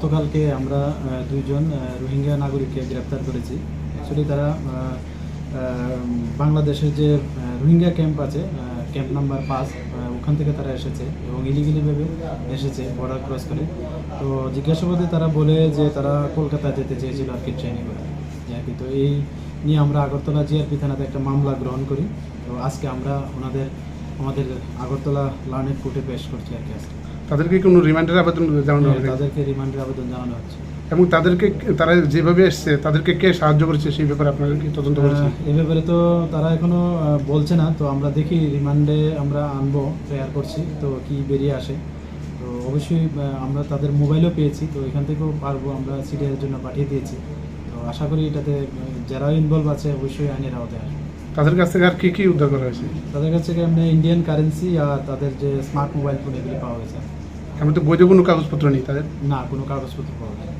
গতকালকে আমরা দুইজন রোহিঙ্গা নাগরিককে গ্রেপ্তার করেছি। অ্যাকচুয়ালি তারা বাংলাদেশের যে রোহিঙ্গা ক্যাম্প আছে ক্যাম্প নাম্বার পাঁচ ওখান থেকে তারা এসেছে এবং ইলিগেলিভাবে এসেছে বর্ডার ক্রস করে। তো জিজ্ঞাসাবাদে তারা বলে যে তারা কলকাতা যেতে চেয়েছিল আর কি ট্রেনে করে। আর কি, তো এই নিয়ে আমরা আগরতলা জিআরপি থানাতে একটা মামলা গ্রহণ করি। তো আজকে আমরা ওনাদের, আমাদের আগরতলা লার্নেট কোর্টে পেশ করছি আর কি আজকে। তাদেরকে কোনো রিমান্ডের আবেদন জানানো হ্যাঁ, হবে? তাদেরকে রিমান্ডের আবেদন জানানো হচ্ছে। এবং তাদেরকে তারা যেভাবে এসছে তাদেরকে কে সাহায্য করেছে সেই ব্যাপারে আপনারা কি তদন্ত করেছেন? আহ, এ ব্যাপারে তো তারা এখনও বলছে না। তো আমরা দেখি রিমান্ডে আমরা আনব প্রেয়ার করছি। তো কি বেরিয়ে আসে। তো অবশ্যই আমরা তাদের মোবাইলও পেয়েছি। তো এখান থেকেও পারব আমরা সিরিয়ালের জন্য পাঠিয়ে দিয়েছি। তো আশা করি এটাতে যারা ইনভলভ আছে অবশ্যই আইনের আওতায় আসবে। তাদের কাছ থেকে আর কী কী উদ্ধার করা হয়েছে? তাদের কাছ থেকে আমরা ইন্ডিয়ান কারেন্সি আর তাদের যে স্মার্ট মোবাইল ফোন এগুলি পাওয়া গেছে। এমন তো বৈধ কোনো কাগজপত্র নেই তাদের? না কোনো কাগজপত্র পাওয়া যায়